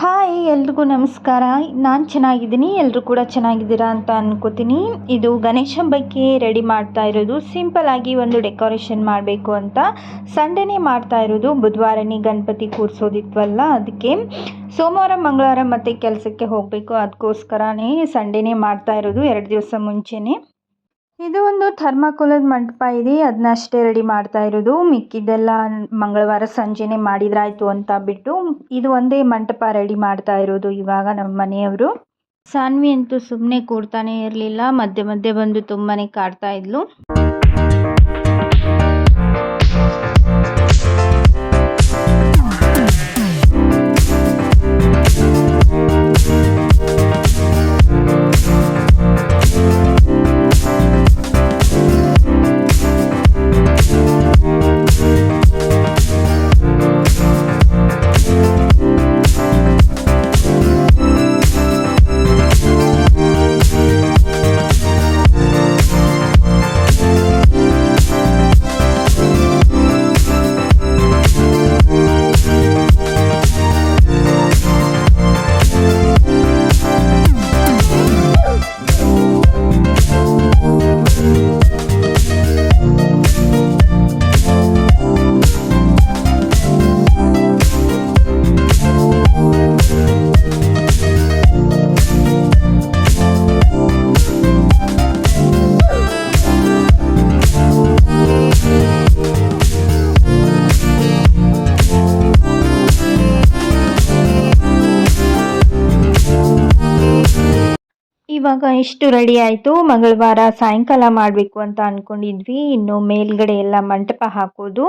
Hi, ಎಲ್ರಿಗೂ ನಮಸ್ಕಾರ. ನಾನು ಚೆನ್ನಾಗಿದ್ದೀನಿ ಎಲ್ಲರೂ ಕೂಡ ಚೆನ್ನಾಗಿದ್ದೀರಾ ಅಂತ ಅನ್ಕೋತೀನಿ. ಇದು ಗಣೇಶ ಹಬ್ಬಕ್ಕೆ ರೆಡಿ ಮಾಡ್ತಾ ಇರೋದು. ಸಿಂಪಲ್ ಆಗಿ ಒಂದು ಡೆಕೋರೇಷನ್ ಮಾಡಬೇಕು ಅಂತ. ಸಂಡೇನೇ ಮಾಡ್ತಾ ಇರೋದು. ಬುಧವಾರನೇ ಗಣಪತಿ ಕೂರಿಸೋದಿತ್ವಲ್ಲ ಅದಕ್ಕೆ. ಸೋಮವಾರ, ಮಂಗಳವಾರ ಮತ್ತೆ ಕೆಲಸಕ್ಕೆ ಹೋಗಬೇಕು. ಅದಕ್ಕೋಸ್ಕರನೇ ಸಂಡೇನೇ ಮಾಡ್ತಾ ಇರೋದು. ಎರಡು ದಿವಸ ಮುಂಚೆನೇ. ಇದು ಒಂದು ಥರ್ಮಾಕೋಲದ ಮಂಟಪ ಇದೆ. ಅದನ್ನ ಅಷ್ಟೇ ರೆಡಿ ಮಾಡ್ತಾ ಇರೋದು. ಮಿಕ್ಕಿದ್ದೆಲ್ಲ ಮಂಗಳವಾರ ಸಂಜೆನೆ ಮಾಡಿದ್ರಾಯ್ತು ಅಂತ ಬಿಟ್ಟು ಇದು ಒಂದೇ ಮಂಟಪ ರೆಡಿ ಮಾಡ್ತಾ ಇರೋದು ಇವಾಗ ನಮ್ಮ ಮನೆಯವರು. ಸಾನ್ವಿ ಅಂತೂ ಸುಮ್ಮನೆ ಕೂಡ್ತಾನೆ ಇರಲಿಲ್ಲ. ಮಧ್ಯೆ ಮಧ್ಯೆ ಬಂದು ತುಂಬಾನೇ ಕಾಡ್ತಾ ಇದ್ಲು. ಇವಾಗ ಇಷ್ಟು ರೆಡಿ ಆಯಿತು. ಮಂಗಳವಾರ ಸಾಯಂಕಾಲ ಮಾಡಬೇಕು ಅಂತ ಅಂದ್ಕೊಂಡಿದ್ವಿ ಇನ್ನು ಮೇಲ್ಗಡೆ ಎಲ್ಲ ಮಂಟಪ ಹಾಕೋದು.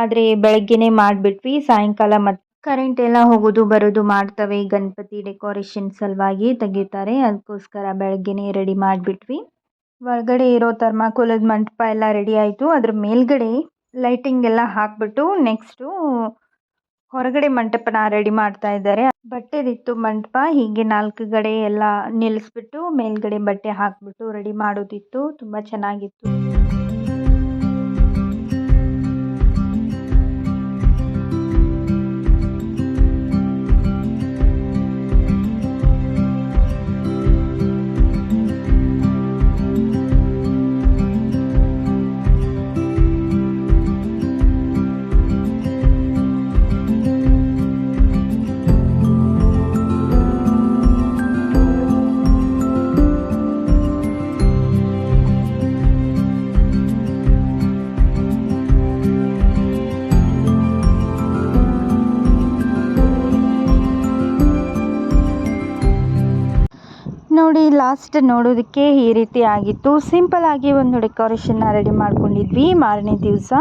ಆದರೆ ಬೆಳಗ್ಗೆನೇ ಮಾಡಿಬಿಟ್ವಿ. ಸಾಯಂಕಾಲ ಮತ್ತು ಕರೆಂಟ್ ಎಲ್ಲ ಹೋಗೋದು ಬರೋದು ಮಾಡ್ತವೆ. ಗಣಪತಿ ಡೆಕೋರೇಷನ್ ಸಲುವಾಗಿ ತೆಗಿತಾರೆ. ಅದಕ್ಕೋಸ್ಕರ ಬೆಳಗ್ಗೆನೇ ರೆಡಿ ಮಾಡಿಬಿಟ್ವಿ. ಒಳಗಡೆ ಇರೋ ಥರ್ಮಾಕೋಲದ ಮಂಟಪ ಎಲ್ಲ ರೆಡಿ ಆಯಿತು. ಅದ್ರ ಮೇಲ್ಗಡೆ ಲೈಟಿಂಗ್ ಎಲ್ಲ ಹಾಕ್ಬಿಟ್ಟು ನೆಕ್ಸ್ಟು ಹೊರಗಡೆ ಮಂಟಪನ ರೆಡಿ ಮಾಡ್ತಾ ಇದ್ದಾರೆ. ಬಟ್ಟೆದಿತ್ತು ಮಂಟಪ. ಹೀಗೆ ನಾಲ್ಕು ಕಡೆ ಎಲ್ಲ ನಿಲ್ಲಿಸ್ಬಿಟ್ಟು ಮೇಲ್ಗಡೆ ಬಟ್ಟೆ ಹಾಕ್ಬಿಟ್ಟು ರೆಡಿ ಮಾಡೋದಿತ್ತು. ತುಂಬಾ ಚೆನ್ನಾಗಿತ್ತು. ಲಾಸ್ಟ್ ನೋಡೋದಕ್ಕೆ ಈ ರೀತಿ ಆಗಿತ್ತು. ಸಿಂಪಲ್ ಆಗಿ ಒಂದು ಡೆಕೋರೇಷನ್ನ ರೆಡಿ ಮಾಡ್ಕೊಂಡಿದ್ವಿ ಮಾರನೇ ದಿವಸ.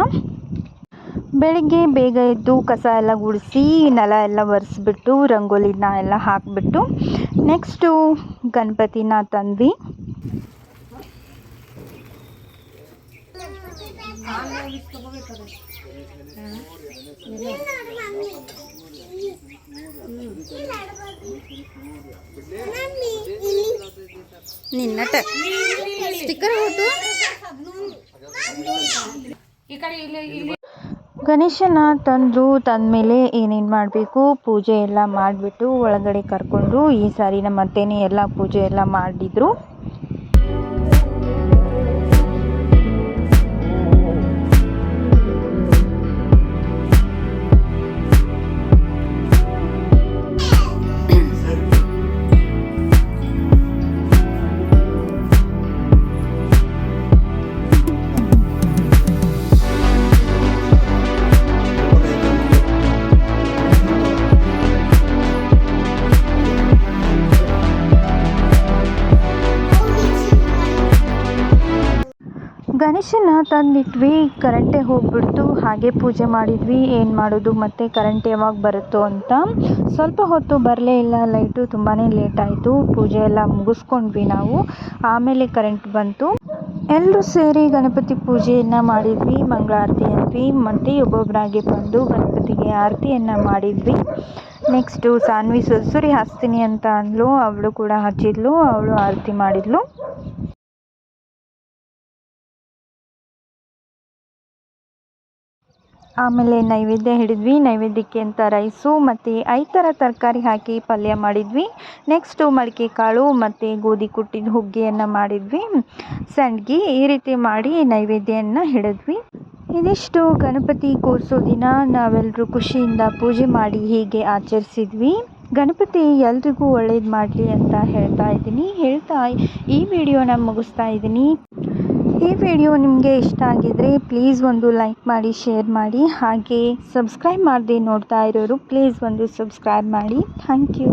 ಬೆಳಿಗ್ಗೆ ಬೇಗ ಎದ್ದು ಕಸ ಎಲ್ಲ ಗುಡಿಸಿ, ನೆಲ ಎಲ್ಲ ಒರೆಸ್ಬಿಟ್ಟು, ರಂಗೋಲಿನ ಎಲ್ಲ ಹಾಕಿಬಿಟ್ಟು ನೆಕ್ಸ್ಟು ಗಣಪತಿನ ತಂದ್ವಿ. ನಿನ್ನಟ ಸ್ಟಿಕ್ಕರ್ ಹೋತು ಗಣೇಶನ ತಂದರು ತಂದಮೇಲೆ ಏನೇನು ಮಾಡಬೇಕು? ಪೂಜೆ ಎಲ್ಲ ಮಾಡಿಬಿಟ್ಟು ಒಳಗಡೆ ಕರ್ಕೊಂಡು ಈ ಸಾರಿ ನಮ್ಮ ಅತ್ತೆನೇ ಎಲ್ಲ ಪೂಜೆ ಎಲ್ಲ ಮಾಡಿದ್ರು. ಗಣೇಶನ ತಂದಿಟ್ವಿ ಕರೆಂಟೇ ಹೋಗ್ಬಿಡ್ತು, ಹಾಗೆ ಪೂಜೆ ಮಾಡಿದ್ವಿ, ಏನು ಮಾಡೋದು, ಮತ್ತು ಕರೆಂಟ್ ಯಾವಾಗ ಬರುತ್ತೋ ಅಂತ. ಸ್ವಲ್ಪ ಹೊತ್ತು ಬರಲೇ ಇಲ್ಲ, ಲೈಟು ತುಂಬಾ ಲೇಟ್ ಆಯಿತು, ಪೂಜೆ ಎಲ್ಲ ಮುಗಿಸ್ಕೊಂಡ್ವಿ ನಾವು, ಆಮೇಲೆ ಕರೆಂಟ್ ಬಂತು. ಎಲ್ಲರೂ ಸೇರಿ ಗಣಪತಿ ಪೂಜೆಯನ್ನು ಮಾಡಿದ್ವಿ, ಮಂಗಳಾರತಿ ಅಂದ್ವಿ, ಮತ್ತು ಒಬ್ಬೊಬ್ಬರಾಗಿ ಬಂದು ಗಣಪತಿಗೆ ಆರತಿಯನ್ನು ಮಾಡಿದ್ವಿ. ನೆಕ್ಸ್ಟು ಸಾನ್ವಿ ಸುರಿ ಹಾಸ್ತೀನಿ ಅಂತ ಅಂದಳು ಅವಳು ಕೂಡ ಹಚ್ಚಿದ್ಲು, ಅವಳು ಆರತಿ ಮಾಡಿದ್ಲು. ಆಮೇಲೆ ನೈವೇದ್ಯ ಹಿಡಿದ್ವಿ. ನೈವೇದ್ಯಕ್ಕೆ ಅಂತ ರೈಸು ಮತ್ತು ಐದು ಥರ ತರಕಾರಿ ಹಾಕಿ ಪಲ್ಯ ಮಾಡಿದ್ವಿ. ನೆಕ್ಸ್ಟು ಮಡಿಕೆ ಕಾಳು ಮತ್ತು ಗೋಧಿ ಕುಟ್ಟಿದ ಹುಗ್ಗಿಯನ್ನು ಮಾಡಿದ್ವಿ. ಸಂಡ್ಗಿ ಈ ರೀತಿ ಮಾಡಿ ನೈವೇದ್ಯವನ್ನು ಹಿಡಿದ್ವಿ. ಇದಿಷ್ಟು ಗಣಪತಿ ಕೂರಿಸೋ ದಿನ ನಾವೆಲ್ಲರೂ ಖುಷಿಯಿಂದ ಪೂಜೆ ಮಾಡಿ ಹೀಗೆ ಆಚರಿಸಿದ್ವಿ. ಗಣಪತಿ ಎಲ್ರಿಗೂ ಒಳ್ಳೇದು ಮಾಡಲಿ ಅಂತ ಹೇಳ್ತಾ ಇದ್ದೀನಿ. ಹೇಳ್ತಾ ಈ ವಿಡಿಯೋನ ಮುಗಿಸ್ತಾ ಇದ್ದೀನಿ. ಈ ವಿಡಿಯೋ ನಿಮಗೆ ಇಷ್ಟ ಆಗಿದ್ರೆ ಪ್ಲೀಸ್ ಒಂದು ಲೈಕ್ ಮಾಡಿ ಶೇರ್ ಮಾಡಿ. ಹಾಗೆ ಸಬ್ಸ್ಕ್ರೈಬ್ ಮಾಡದೆ ನೋಡ್ತಾ ಇರೋರು ಪ್ಲೀಸ್ ಒಂದು ಸಬ್ಸ್ಕ್ರೈಬ್ ಮಾಡಿ. Thank you